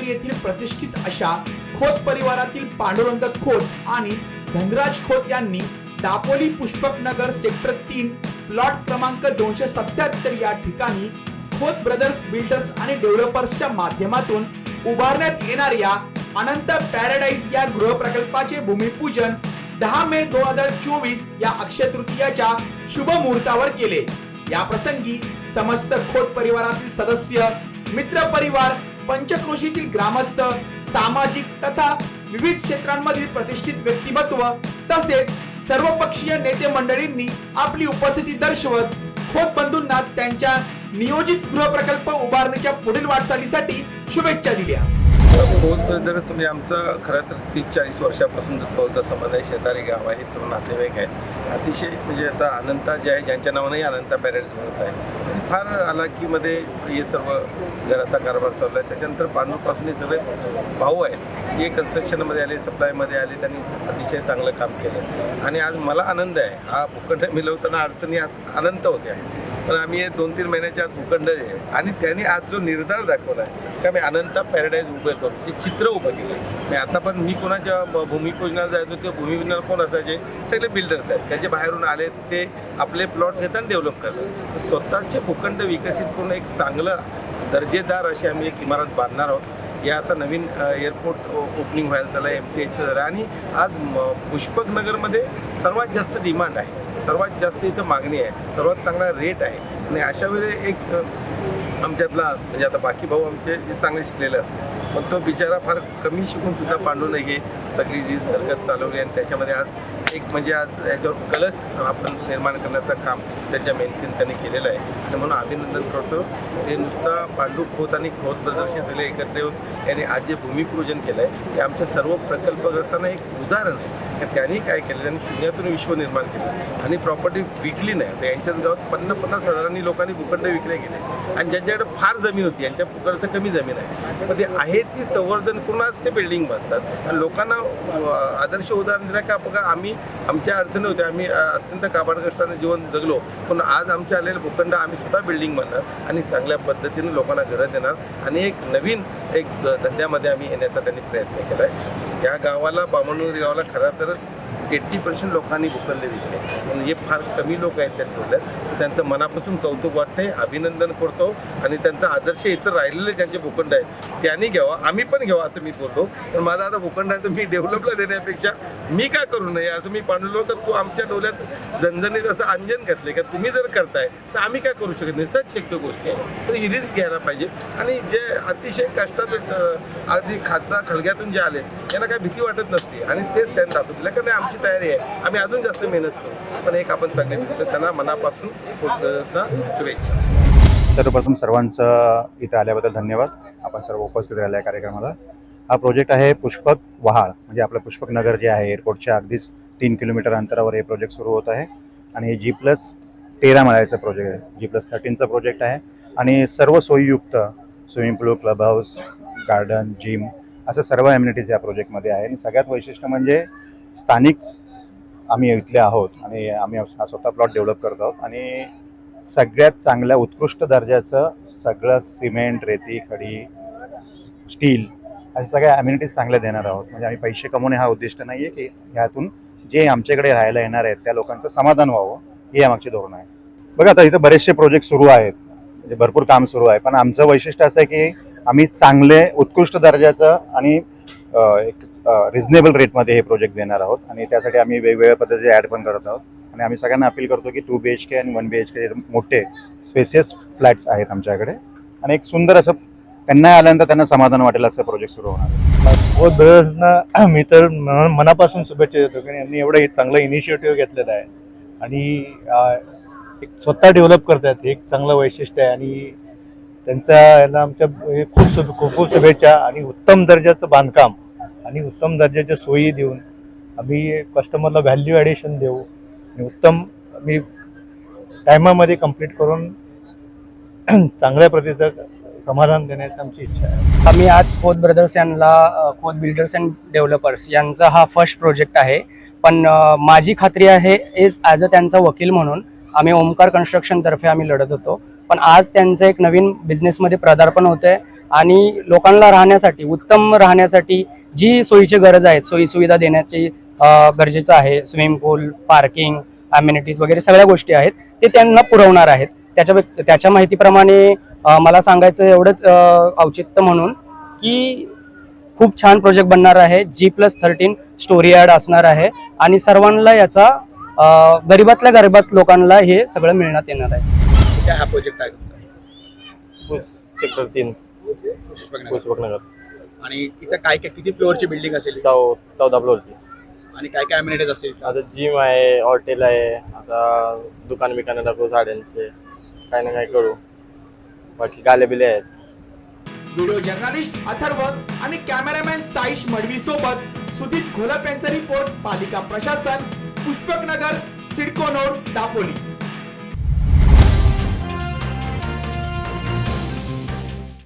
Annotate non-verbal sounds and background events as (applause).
येथील प्रतिष्ठित अशा खोत परिवारातील पांडुरंग खोत आणि धनराज खोत यांनी दापोली पुष्पक नगर सेक्टर तीन प्लॉट क्रमांक दोनशे सत्याहत्तर या ठिकाणी खोत ब्रदर्स बिल्डर्स आणि डेव्हलपर्सच्या माध्यमातून उभारण्यात येणाऱ्या अनंत पॅराडाईज या गृहप्रकल्पाचे भूमिपूजन दहा मे दोन हजार चोवीस या अक्षय तृतीयाच्या शुभ मुहूर्तावर केले. या प्रसंगी समस्त खोत परिवारातील सदस्य मित्र परिवार पंचक्रोशीतील ग्रामस्थ सामाजिक तथा विविध क्षेत्रांमधील प्रतिष्ठित व्यक्तिमत्व तसेच सर्वपक्षीय नेते मंडळींनी आपली उपस्थिती दर्शवत खोत बंधूंना त्यांच्या नियोजित गृहप्रकल्प उभारणीच्या पुढील वाटचालीसाठी शुभेच्छा दिल्या. खोत ब्रदर्स म्हणजे आमचं खरं तर तीस चाळीस वर्षापासून जवळचा संबंध आहे शेजारी गाव आहे सर्व नातेवाईक आहे. अतिशय म्हणजे आता अनंता जे आहे ज्यांच्या नावानेही अनंता पॅरेंट्स म्हणत आहे. फार आलाकीमध्ये हे सर्व घराचा कारभार चालू आहे. त्याच्यानंतर पांडूपासून हे सगळे भाऊ आहेत. जे कन्स्ट्रक्शनमध्ये आले सप्लायमध्ये आले त्यांनी अतिशय चांगलं काम केलं. आणि आज मला आनंद आहे. हा भूखंड मिळवताना अडचणी आनंद अनंत होत्या. पण आम्ही हे दोन तीन महिन्याच्या आत भूखंड आहे. आणि त्यांनी आज जो निर्धार दाखवला आहे की आम्ही अनंत पॅराडाईज उभे करू ते चित्र उभं केलं आहे आता पण मी कोणाच्या ब- भूमिपूजनाला जायचो ते भूमिपूजनाला कोण असायचे? सगळे बिल्डर्स आहेत. त्याचे बाहेरून आले ते आपले प्लॉट्स घेतात आणि डेव्हलप करतात. स्वतःचे भूखंड विकसित करून एक चांगलं दर्जेदार अशी आम्ही एक इमारत बांधणार आहोत. या आता नवीन एअरपोर्ट ओपनिंग व्हायला चाललं आहे एम टी एचचं झालं आणि आज म- पुष्पक नगरमध्ये सर्वात जास्त डिमांड आहे. सर्वात जास्त इथं मागणी आहे. सर्वात चांगला रेट आहे. आणि अशा वेळी एक आमच्यातला म्हणजे आता बाकी भाऊ आमचे जे चांगले शिकलेले असते पण तो बिचारा फार कमी शिकून सुद्धा पांडू नये सगळी जी सरकत चालवली आणि त्याच्यामध्ये आज एक म्हणजे आज याच्यावर कलस आपण निर्माण करण्याचं काम त्याच्या मेहनतीने त्यांनी केलेलं आहे. आणि म्हणून अभिनंदन करतो. ते नुसता पांडू खोत आणि खोत प्रदर्शित सगळे एकत्र येऊन त्यांनी आज जे भूमिपूजन केलं आहे हे आमच्या सर्व प्रकल्पग्रस्तांना एक उदाहरण आहे. तर त्यांनी काय केलं त्यांनी शून्यातून विश्व निर्माण केलं आणि प्रॉपर्टी विकली नाही. तर यांच्याच गावात पन्नास पन्नास हजारांनी लोकांनी भूखंड विकले गेले. आणि ज्यांच्याकडे फार जमीन होती यांच्या पुकडे तर कमी जमीन आहे. पण ते आहे ती संवर्धन करून आज ते बिल्डिंग बांधतात आणि लोकांना आदर्श उदाहरण दिलं का बघा आम्ही आमच्या अडचणी होत्या. आम्ही अत्यंत काबाडग्रस्ताने जीवन जगलो. पण आज आमच्या आलेले भूखंड आम्ही सुद्धा बिल्डिंग बनणार आणि चांगल्या पद्धतीने लोकांना घरं देणार आणि एक नवीन एक धंद्यामध्ये आम्ही येण्याचा त्यांनी प्रयत्न केला आहे या गावाला बामणूर गावाला खरा तर एट्टी पर्सेंट लोकांनी भूखंड विकले म्हणून हे फार कमी लोक आहेत त्या ठेवल्यात त्यांचं मनापासून कौतुक वाटते अभिनंदन करतो आणि त्यांचा आदर्श इतर राहिलेले ज्यांचे भूखंड आहेत त्यांनी घ्यावा आम्ही पण घ्यावा असं मी बोलतो. पण माझा आता भूखंड आहे तर मी डेव्हलपला देण्यापेक्षा मी काय करू नये? असं मी पांडुलो तर तू आमच्या डोल्यात जनजनीत असं अंजन घातले का? तुम्ही जर करताय तर आम्ही काय करू शकत नाही? सच शक्य गोष्टी आहे. तर ही रिस्क घ्यायला पाहिजे. आणि जे अतिशय कष्टात अगदी खाचा खलग्यातून जे आले त्यांना काही भीती वाटत नसते. आणि तेच त्यांनी दाखवून दिलं. कारण आमची तयारी आहे. आम्ही अजून जास्त मेहनत करू. पण एक आपण चांगले तर त्यांना मनापासून शुभेच्छा. सर्वप्रथम सर्वांचं इथं आल्याबद्दल धन्यवाद. आपण सर्व उपस्थित राहिल्या या कार्यक्रमाला. हा प्रोजेक्ट आहे पुष्पक वहाळ. म्हणजे आपलं पुष्पक नगर जे आहे एअरपोर्टच्या अगदीच तीन किलोमीटर अंतरावर हे प्रोजेक्ट सुरू होत आहे. आणि हे जी प्लस तेरा मळायचं प्रोजेक्ट आहे. जी प्लस थर्टीनचं प्रोजेक्ट आहे. आणि सर्व सोयीयुक्त swimming pool club house garden gym असं सर्व ॲम्युनिटीज या प्रोजेक्टमध्ये आहे. आणि सगळ्यात वैशिष्ट्य म्हणजे स्थानिक आम्ही इथले आहोत आणि आम्ही हा स्वतः प्लॉट डेव्हलप करत आहोत आणि सगळ्यात चांगल्या उत्कृष्ट दर्जाचं सगळं सिमेंट रेती खडी स्टील अशा सगळ्या अम्युनिटीज चांगल्या देणार आहोत. म्हणजे आम्ही पैसे कमवणे हा उद्दिष्ट नाही आहे की ह्यातून जे आमच्याकडे राहायला येणार आहेत त्या लोकांचं समाधान व्हावं हे आमचे धोरण आहे. बघा आता इथं बरेचसे प्रोजेक्ट सुरू आहेत. म्हणजे भरपूर काम सुरू आहे. पण आमचं वैशिष्ट्य असं आहे की आम्ही चांगले उत्कृष्ट दर्जाचं आणि एक रिझनेबल रेटमध्ये हे प्रोजेक्ट देणार आहोत. आणि त्यासाठी आम्ही वेगवेगळ्या पद्धतीचे ॲड पण करत आहोत. आणि आम्ही सगळ्यांना अपील करतो की टू बी एच के आणि वन बी एच के मोठे स्पेसियस फ्लॅट्स आहेत आमच्याकडे. आणि एक सुंदर असं त्यांना आल्यानंतर त्यांना समाधान वाटेल असं प्रोजेक्ट सुरू होणार आहे. बहुत ब्रदर्सना मी तर मनापासून शुभेच्छा देतो की यांनी एवढं हे चांगलं इनिशिएटिव्ह घेतलेलं आहे. आणि एक स्वतः डेव्हलप करतात हे एक चांगलं वैशिष्ट्य आहे. आणि त्यांचा याला आमच्या हे खूप शुभ खूप खूप शुभेच्छा आणि उत्तम दर्जाचं बांधकाम आणि उत्तम दर्जाच्या सोयी देऊन आम्ही कस्टमरला व्हॅल्यू ॲडिशन देऊ आणि उत्तम आम्ही टायमामध्ये कंप्लीट करून (clears throat) चांगल्या प्रतीचं समाधान देण्याची आमची इच्छा आहे. आम्ही आज खोत ब्रदर्स यांना खोद खोत बिल्डर्स अँड डेव्हलपर्स यांचा हा फर्स्ट प्रोजेक्ट आहे. पण माझी खात्री आहे एज ॲज अ त्यांचा वकील म्हणून आम्ही ओमकार कन्स्ट्रक्शनतर्फे आम्ही लढत होतो. पण आज त्यांचं एक नवीन बिझनेसमध्ये पदार्पण होत आहे आणि लोकांना राहण्यासाठी उत्तम राहण्यासाठी जी सोयीची गरज आहे सोयी सुविधा देण्याची गरजेचं आहे. स्विमिंग पूल पार्किंग अम्युनिटीज वगैरे सगळ्या गोष्टी आहेत. ते त्यांना पुरवणार आहेत. त्याच्या त्याच्या माहितीप्रमाणे मला सांगायचं एवढंच औचित्य म्हणून की खूप छान प्रोजेक्ट बनणार आहे. जी प्लस थर्टीन स्टोरी ॲड असणार आहे. आणि सर्वांना याचा गरीबातल्या गरीबात लोकांना हे सगळं मिळण्यात येणार आहे. काय हा प्रोजेक्ट आहे तुमचा? सेक्टर तीन. पुष्पकनगर. पुष्पकनगर. आणि इथं काय काय किती फ्लोअरची बिल्डिंग असेल? चौ चौदा फ्लोअरची आणि काय काय अम्युनिटीज असेल? आता जिम आहे हॉटेल आहे आता दुकान बिकानं टाकू साड्यांचे. काय ना काय करू. बाकी गाले बिले आहेत. व्हिडिओ जर्नलिस्ट अथर्व आणि कॅमेरामॅन साईश मडवी सोबत सुदीप घोलप यांचा रिपोर्ट पालिका प्रशासन पुष्पकनगर सिडको नोड दापोली.